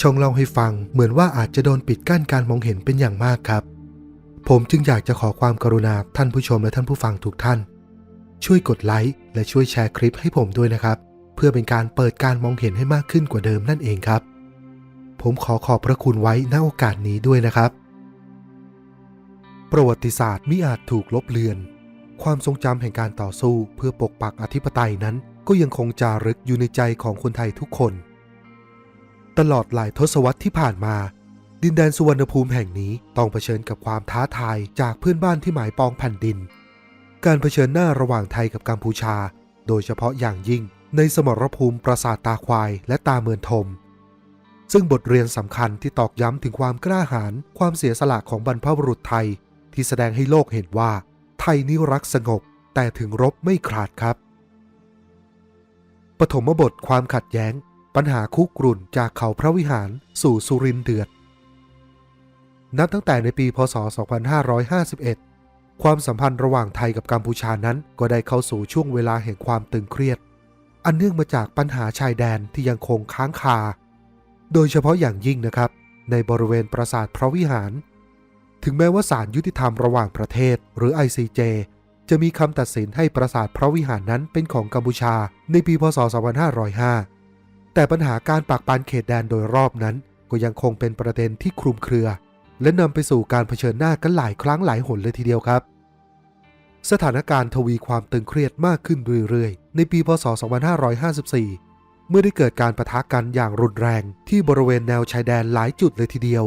ชงเล่าให้ฟังเหมือนว่าอาจจะโดนปิดกั้นการมองเห็นเป็นอย่างมากครับ ผมจึงอยากจะขอความกรุณาท่านผู้ชมและท่านผู้ฟังทุกท่าน ช่วยกดไลค์และช่วยแชร์คลิปให้ผมด้วยนะครับ เพื่อเป็นการเปิดการมองเห็นให้มากขึ้นกว่าเดิมนั่นเองครับ ผมขอขอบพระคุณไว้ณโอกาสนี้ด้วยนะครับ ประวัติศาสตร์มิอาจถูกลบเลือน ความทรงจำแห่งการต่อสู้เพื่อปกปักอธิปไตยนั้น ก็ยังคงจารึกอยู่ในใจของคนไทยทุกคน ตลอดหลายทศวรรษที่ผ่านมา ดินแดนสุวรรณภูมิแห่งนี้ต้องเผชิญกับความท้าทายจากเพื่อนบ้านที่หมายปองแผ่นดิน การเผชิญหน้าระหว่างไทยกับกัมพูชา โดยเฉพาะอย่างยิ่งในสมรภูมิปราสาทตาควายและตาเมือนทม ซึ่งบทเรียนสำคัญที่ตอกย้ำถึงความกล้าหาญความเสียสละของบรรพบุรุษไทย ที่แสดงให้โลกเห็นว่า ไทยนี่รักสงบ แต่ถึงรบไม่ขาดครับ ปฐมบทความขัดแย้ง ปัญหาคุกรุ่นจากเขาพระวิหารสู่สุรินเดือด นับตั้งแต่ในปีพศ 2551 ความสัมพันธ์ระหว่างไทยกับกัมพูชานั้นก็ได้เข้าสู่ช่วงเวลาแห่งความตึงเครียด อันเนื่องมาจากปัญหาชายแดนที่ยังคงค้างคา โดยเฉพาะอย่างยิ่งนะครับ ในบริเวณปราสาทพระวิหาร ถึงแม้ว่าศาลยุติธรรมระหว่างประเทศหรือ ICJ จะมีคำตัดสินให้ปราสาทพระวิหารนั้นเป็นของกัมพูชาในปีพศ 2505 แต่ปัญหาการปักปันเขตแดนโดยรอบนั้น ก็ยังคงเป็นประเด็นที่คลุมเครือ และนำไปสู่การเผชิญหน้ากันหลายครั้งหลายหนเลยทีเดียวครับ สถานการณ์ทวีความตึงเครียดมากขึ้นเรื่อยๆ ในปีพศ 2554 เมื่อได้เกิดการประทะกันอย่างรุนแรงที่บริเวณแนวชายแดนหลายจุดเลยทีเดียว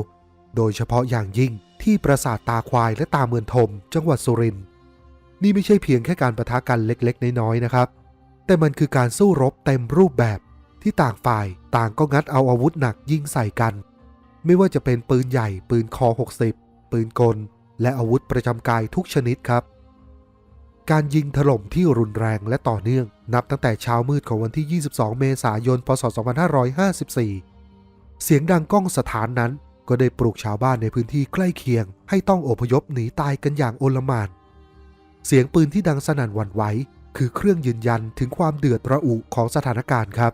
โดยเฉพาะอย่างยิ่งที่ปราสาทตาควายและตาเมือนทม จังหวัดสุรินทร์นี่ไม่ใช่เพียงแค่การประทะกันเล็กๆ น้อยๆนะครับ แต่มันคือการสู้รบเต็มรูปแบบ ที่ต่างฝ่ายต่างก็งัดเอาอาวุธหนักยิงใส่กัน ไม่ว่าจะเป็นปืนใหญ่ ปืนคอ 60 ปืนกล และอาวุธประจำกายทุกชนิดครับ การยิงถล่มที่รุนแรงและต่อเนื่อง นับตั้งแต่เช้ามืดของวันที่ 22 เมษายน พศ 2554 เสียงดังก้องสถานนั้นก็ได้ปลุกชาวบ้านในพื้นที่ใกล้เคียง ให้ต้องอพยพหนีตายกันอย่างโอลมานเสียงปืนที่ดังสนั่นหวั่นไหวคือเครื่องยืนยันถึงความเดือดระอุของสถานการณ์ครับ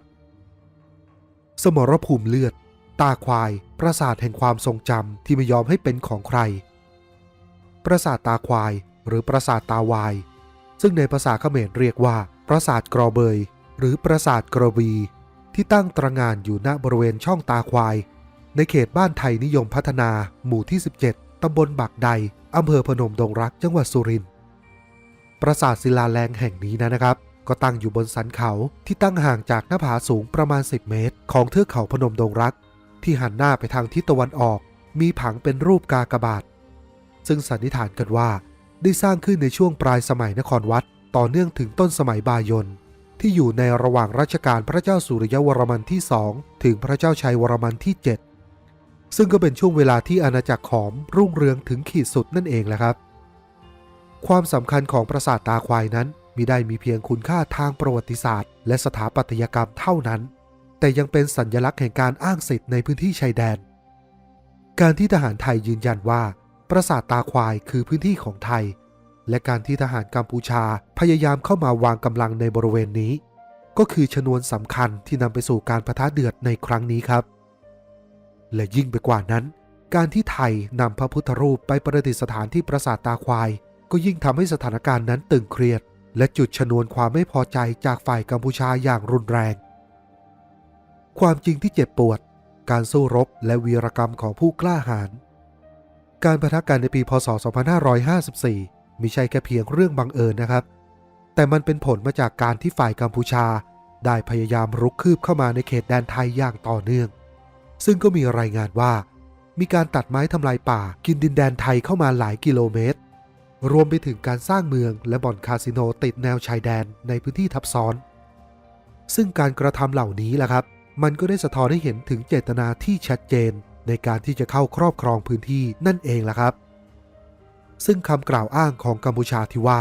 สมรภูมิเลือด ตาควาย ปราสาทแห่งความทรงจำที่ไม่ยอมให้เป็นของใคร ปราสาทตาควาย หรือปราสาทตาวาย ซึ่งในภาษาเขมรเรียกว่า ปราสาทกรอเบย หรือปราสาทกระวีที่ตั้งตระงานอยู่ณบริเวณช่องตาควาย ในเขตบ้านไทยนิยมพัฒนา หมู่ที่ 17 ตำบลบักใดอำเภอพนมดงรักจังหวัดสุรินทร์ ปราสาทศิลาแรงแห่งนี้นะครับ ก็ตั้งอยู่บนสันเขาที่ตั้งห่างจากหน้าผาสูงประมาณ 10 เมตร ของเทือกเขาพนมดงรัก ที่หันหน้าไปทางทิศตะวันออก มีผังเป็นรูปกากบาท ซึ่งสันนิษฐานกันว่า ได้สร้างขึ้นในช่วงปลายสมัยนครวัด ต่อเนื่องถึงต้นสมัยบายนที่อยู่ในระหว่างรัชกาลพระเจ้าสุริยวรมันที่2ถึงพระเจ้าชัยวรมันที่ 7 ซึ่งก็เป็นช่วงเวลาที่อาณาจักรขอมรุ่งเรืองถึงขีดสุดนั่นเองแหละครับ ความสำคัญของปราสาทตาควายนั้น มิได้มีเพียงคุณค่าทางประวัติศาสตร์ และสถาปัตยกรรมเท่านั้น แต่ยังเป็นสัญญลักษณ์แห่งการอ้างสิทธิ์ในพื้นที่ชายแดน การที่ทหารไทยยืนยันว่า ปราสาทตาควายคือพื้นที่ของไทย และการที่ทหารกัมพูชาพยายามเข้ามาวางกำลังในบริเวณนี้ ก็คือชนวนสำคัญที่นำไปสู่การประทะเดือดในครั้งนี้ครับ และยิ่งไปกว่านั้น การที่ไทยนำพระพุทธรูปไปประดิษฐานที่ปราสาทตาควาย ก็ยิ่งทำให้สถานการณ์นั้นตึงเครียด และจุดชนวนความไม่พอใจจากฝ่ายกัมพูชาอย่างรุนแรง ความจริงที่เจ็บปวด การสู้รบและวีรกรรมของผู้กล้าหาญ การประทะกันในปีพศ 2554มิใช่แค่เพียงเรื่องบังเอิญนะครับ แต่มันเป็นผลมาจากการที่ฝ่ายกัมพูชา ได้พยายามรุกคืบเข้ามาในเขตแดนไทยอย่างต่อเนื่อง ซึ่งก็มีรายงานว่ามีการตัดไม้ทำลายป่ากินดินแดนไทยเข้ามาหลายกิโลเมตร รวมไปถึงการสร้างเมืองและบ่อนคาสิโนติดแนวชายแดนในพื้นที่ทับซ้อน ซึ่งการกระทำเหล่านี้แหละครับ มันก็ได้สะท้อนให้เห็นถึงเจตนาที่ชัดเจน ในการที่จะเข้าครอบครองพื้นที่นั่นเองล่ะครับ ซึ่งคำกล่าวอ้างของกัมพูชาที่ว่า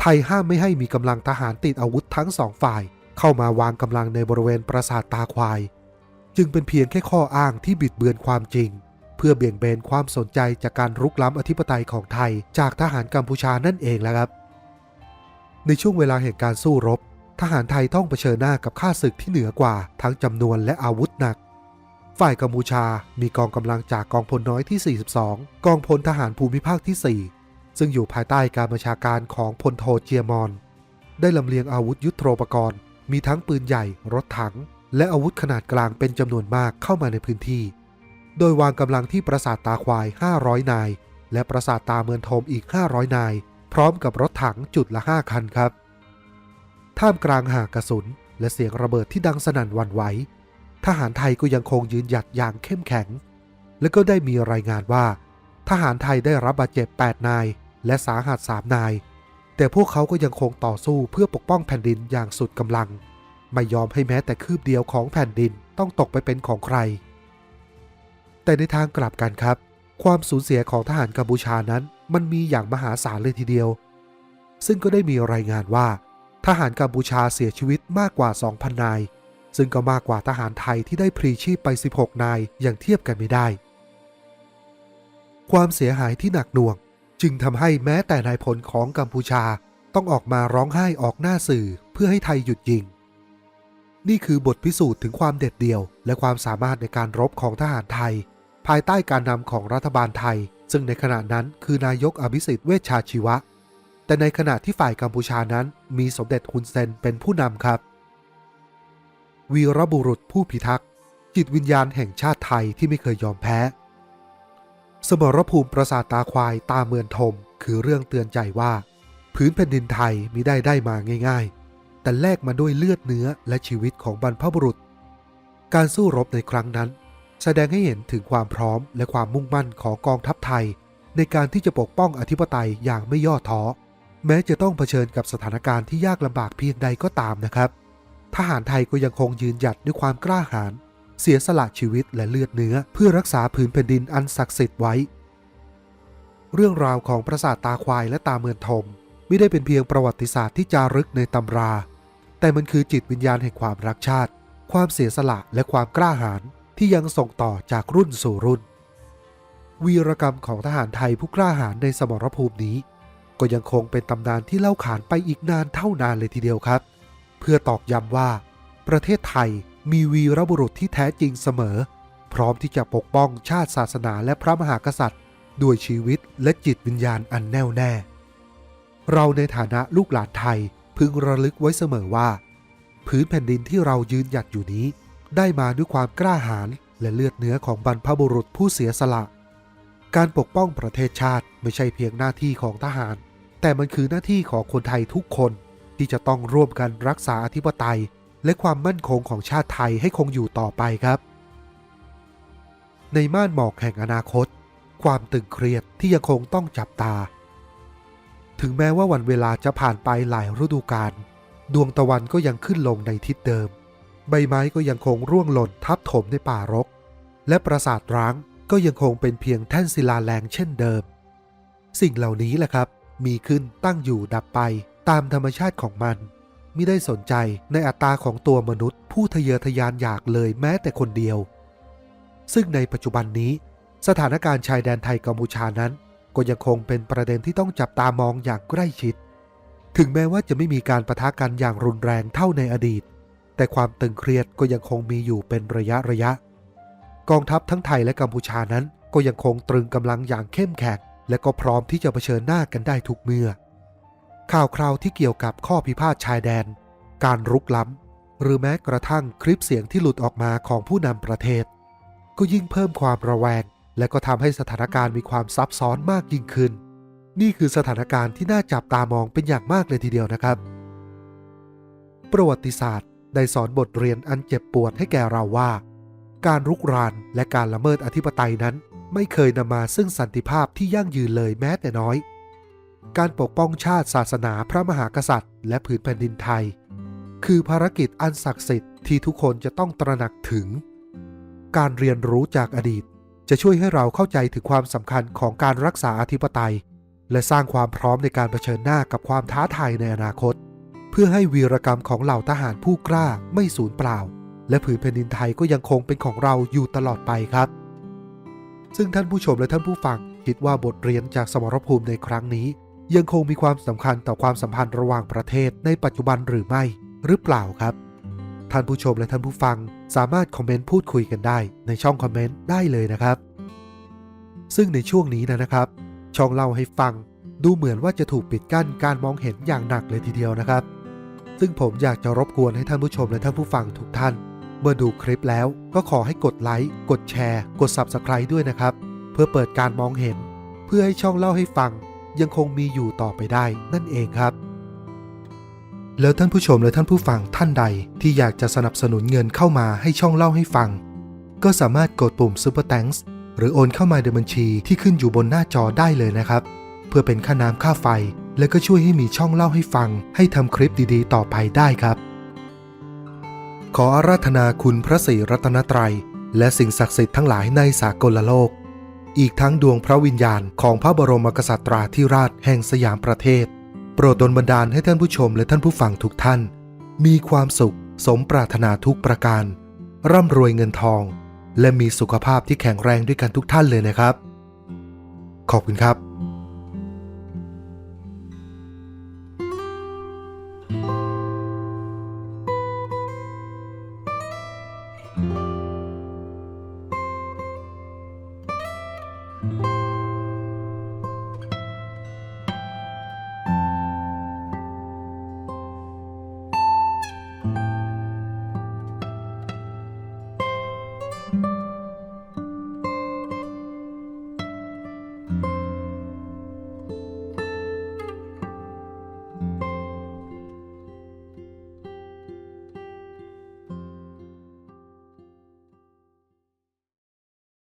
ไทยห้ามไม่ให้มีกำลังทหารติดอาวุธทั้งสองฝ่าย เข้ามาวางกำลังในบริเวณปราสาทตาควาย จึงเป็นเพียงแค่ข้ออ้างที่บิดเบือนความจริง พื่อเบี่ยงเบนความสนใจจากการรุกล้ำอธิปไตยของไทย จากทหารกัมพูชานั่นเองแหละครับ ในช่วงเวลาแห่งการสู้รบ ทหารไทยต้องเผชิญหน้ากับข้าศึกที่เหนือกว่าทั้งจำนวนและอาวุธหนัก ฝ่ายกัมพูชามีกองกำลังจากกองพลน้อยที่ 42 กองพลทหารภูมิภาคที่ 4 ซึ่งอยู่ภายใต้การบัญชาการของพลโทเจียมอน ได้ลำเลียงอาวุธยุทโธปกรณ์ มีทั้งปืนใหญ่ รถถัง และอาวุธขนาดกลางเป็นจำนวนมากเข้ามาในพื้นที่ โดยวางกำลังที่ปราสาทตาควาย 500 นาย และปราสาทตาเมืองโทมอีก 500 นาย พร้อมกับรถถังจุดละ 5 คันครับ ท่ามกลางหากระสุน และเสียงระเบิดที่ดังสนั่นวันไหว ทหารไทยก็ยังคงยืนหยัดอย่างเข้มแข็ง และก็ได้มีรายงานว่า ทหารไทยได้รับบาดเจ็บ 8 นาย และสาหัส 3 นาย แต่พวกเขาก็ยังคงต่อสู้เพื่อปกป้องแผ่นดินอย่างสุดกำลัง ไม่ยอมให้แม้แต่คืบเดียวของแผ่นดินต้องตกไปเป็นของใคร แต่ในทางกลับกันครับ ความสูญเสียของทหารกัมพูชานั้น มันมีอย่างมหาศาลเลยทีเดียว ซึ่งก็ได้มีรายงานว่า ทหารกัมพูชาเสียชีวิตมากกว่า 2,000 นาย ซึ่งก็มากกว่าทหารไทยที่ได้พลีชีพไป 16 นายอย่างเทียบกันไม่ได้ ความเสียหายที่หนักหน่วง จึงทำให้แม้แต่นายพลของกัมพูชาต้องออกมาร้องไห้ออกหน้าสื่อเพื่อให้ไทยหยุดยิง นี่คือบทพิสูจน์ถึงความเด็ดเดี่ยว และความสามารถในการรบของทหารไทย ภายใต้การนำของรัฐบาลไทย ซึ่งในขณะนั้นคือนายกอภิสิทธิ์เวชชาชีวะ แต่ในขณะที่ฝ่ายกัมพูชานั้นมีสมเด็จฮุนเซนเป็นผู้นำครับ วีรบุรุษผู้พิทักษ์จิตวิญญาณแห่งชาติไทยที่ไม่เคยยอมแพ้ สมรภูมิปราสาทตาควายตาเมือนทม คือเรื่องเตือนใจว่า พื้นแผ่นดินไทยมิได้ได้มาง่าย ๆ แต่แลกมาด้วยเลือดเนื้อและชีวิตของบรรพบุรุษ การสู้รบในครั้งนั้น แสดงให้เห็นถึงความพร้อมและความมุ่งมั่นของกองทัพไทย ในการที่จะปกป้องอธิปไตยอย่างไม่ย่อท้อแม้จะต้องเผชิญกับสถานการณ์ที่ยากลำบากเพียงใดก็ตามนะครับ ทหารไทยก็ยังคงยืนหยัดด้วยความกล้าหาญเสียสละชีวิตและเลือดเนื้อ เพื่อรักษาผืนแผ่นดินอันศักดิ์สิทธิ์ไว้ เรื่องราวของปราสาทตาควายและตาเมือนทม ไม่ได้เป็นเพียงประวัติศาสตร์ที่จารึกในตำรา แต่มันคือจิตวิญญาณแห่งความรักชาติ ความเสียสละและความกล้าหาญ ที่ยังส่งต่อจากรุ่นสู่รุ่น วีรกรรมของทหารไทยผู้กล้าหาญในสมรภูมินี้ ก็ยังคงเป็นตำนานที่เล่าขานไปอีกนานเท่านานเลยทีเดียวครับ เพื่อตอกย้ำว่า ประเทศไทยมีวีรบุรุษที่แท้จริงเสมอ พร้อมที่จะปกป้องชาติศาสนาและพระมหากษัตริย์ ด้วยชีวิตและจิตวิญญาณอันแน่วแน่ เราในฐานะลูกหลานไทยพึงระลึกไว้เสมอว่า พื้นแผ่นดินที่เรายืนหยัดอยู่นี้ ได้มาด้วยความกล้าหาญและเลือดเนื้อของบรรพบุรุษผู้เสียสละ การปกป้องประเทศชาติไม่ใช่เพียงหน้าที่ของทหาร แต่มันคือหน้าที่ของคนไทยทุกคนที่จะต้องร่วมกันรักษาอธิปไตย และความมั่นคงของชาติไทยให้คงอยู่ต่อไปครับ ในม่านหมอกแห่งอนาคต ความตึงเครียดที่ยังคงต้องจับตา ถึงแม้ว่าวันเวลาจะผ่านไปหลายฤดูกาลดวงตะวันก็ยังขึ้นลงในทิศเดิม ใบไม้ก็ยังคงร่วงหล่นทับถมในป่ารก และปราสาทร้างก็ยังคงเป็นเพียงแท่นศิลาแรงเช่นเดิม สิ่งเหล่านี้แหละครับ มีขึ้นตั้งอยู่ดับไปตามธรรมชาติของมันไม่ได้สนใจในอัตราของตัวมนุษย์ ผู้ทะเยอทะยานอยากเลยแม้แต่คนเดียว ซึ่งในปัจจุบันนี้ สถานการณ์ชายแดนไทยกัมพูชานั้น ก็ยังคงเป็นประเด็นที่ต้องจับตามองอย่างใกล้ชิด ถึงแม้ว่าจะไม่มีการประทะกันอย่างรุนแรงเท่าในอดีต แต่ความตึงเครียดก็ยังคงมีอยู่เป็นระยะระยะ กองทัพทั้งไทยและกัมพูชานั้นก็ยังคงตรึงกำลังอย่างเข้มแข็งและก็พร้อมที่จะเผชิญหน้ากันได้ทุกเมื่อ ข่าวคราวที่เกี่ยวกับข้อพิพาทชายแดน การรุกล้ำ หรือแม้กระทั่งคลิปเสียงที่หลุดออกมาของผู้นำประเทศ ก็ยิ่งเพิ่มความระแวง และก็ทำให้สถานการณ์มีความซับซ้อนมากยิ่งขึ้น นี่คือสถานการณ์ที่น่าจับตามองเป็นอย่างมากเลยทีเดียวนะครับ ประวัติศาสตร์ ได้สอนบทเรียนอันเจ็บปวดให้แก่เราว่า การรุกรานและการละเมิดอธิปไตยนั้น ไม่เคยนำมาซึ่งสันติภาพที่ยั่งยืนเลยแม้แต่น้อย การปกป้องชาติศาสนาพระมหากษัตริย์ และผืนแผ่นดินไทย คือภารกิจอันศักดิ์สิทธิ์ที่ทุกคนจะต้องตระหนักถึง การเรียนรู้จากอดีต จะช่วยให้เราเข้าใจถึงความสำคัญของการรักษาอธิปไตย และสร้างความพร้อมในการเผชิญหน้ากับความท้าทายในอนาคต เพื่อให้วีรกรรมของเหล่าทหารผู้กล้าไม่สูญเปล่า และผืนแผ่นดินไทยก็ยังคงเป็นของเราอยู่ตลอดไปครับ ซึ่งท่านผู้ชมและท่านผู้ฟังคิดว่าบทเรียนจากสมรภูมิในครั้งนี้ ยังคงมีความสำคัญต่อความสัมพันธ์ระหว่างประเทศในปัจจุบันหรือไม่หรือเปล่าครับ ท่านผู้ชมและท่านผู้ฟังสามารถคอมเมนต์พูดคุยกันได้ ในช่องคอมเมนต์ได้เลยนะครับ ซึ่งในช่วงนี้นะครับ ช่องเล่าให้ฟังดูเหมือนว่าจะถูกปิดกั้นการมองเห็นอย่างหนักเลยทีเดียวนะครับ ซึ่งผมอยากจะรบกวนให้ท่านผู้ชมและท่านผู้ฟังทุกท่าน เมื่อดูคลิปแล้วก็ขอให้กดไลค์ กดแชร์ กด Subscribe ด้วยนะครับ เพื่อเปิดการมองเห็น เพื่อให้ช่องเล่าให้ฟัง ยังคงมีอยู่ต่อไปได้นั่นเองครับ แล้วท่านผู้ชมและท่านผู้ฟังท่านใดที่อยากจะสนับสนุนเงินเข้ามาให้ช่องเล่าให้ฟัง ก็สามารถกดปุ่ม Super Thanks หรือโอนเข้ามาในบัญชีที่ขึ้นอยู่บนหน้าจอได้เลยนะครับ เพื่อเป็นค่าน้ำค่าไฟ และก็ช่วยให้มีช่องเล่าให้ฟัง ให้ทำคลิปดีๆ ต่อไปได้ครับ ขออาราธนาคุณพระศรีรัตนตรัย และสิ่งศักดิ์สิทธิ์ทั้งหลายในสากลโลก อีกทั้งดวงพระวิญญาณของพระบรมกษัตราธิราชแห่งสยามประเทศ โปรดดลบันดาลให้ท่านผู้ชมและท่านผู้ฟังทุกท่าน มีความสุข สมปรารถนาทุกประการ ร่ำรวยเงินทอง และมีสุขภาพที่แข็งแรงด้วยกันทุกท่านเลยนะครับ ขอบคุณครับ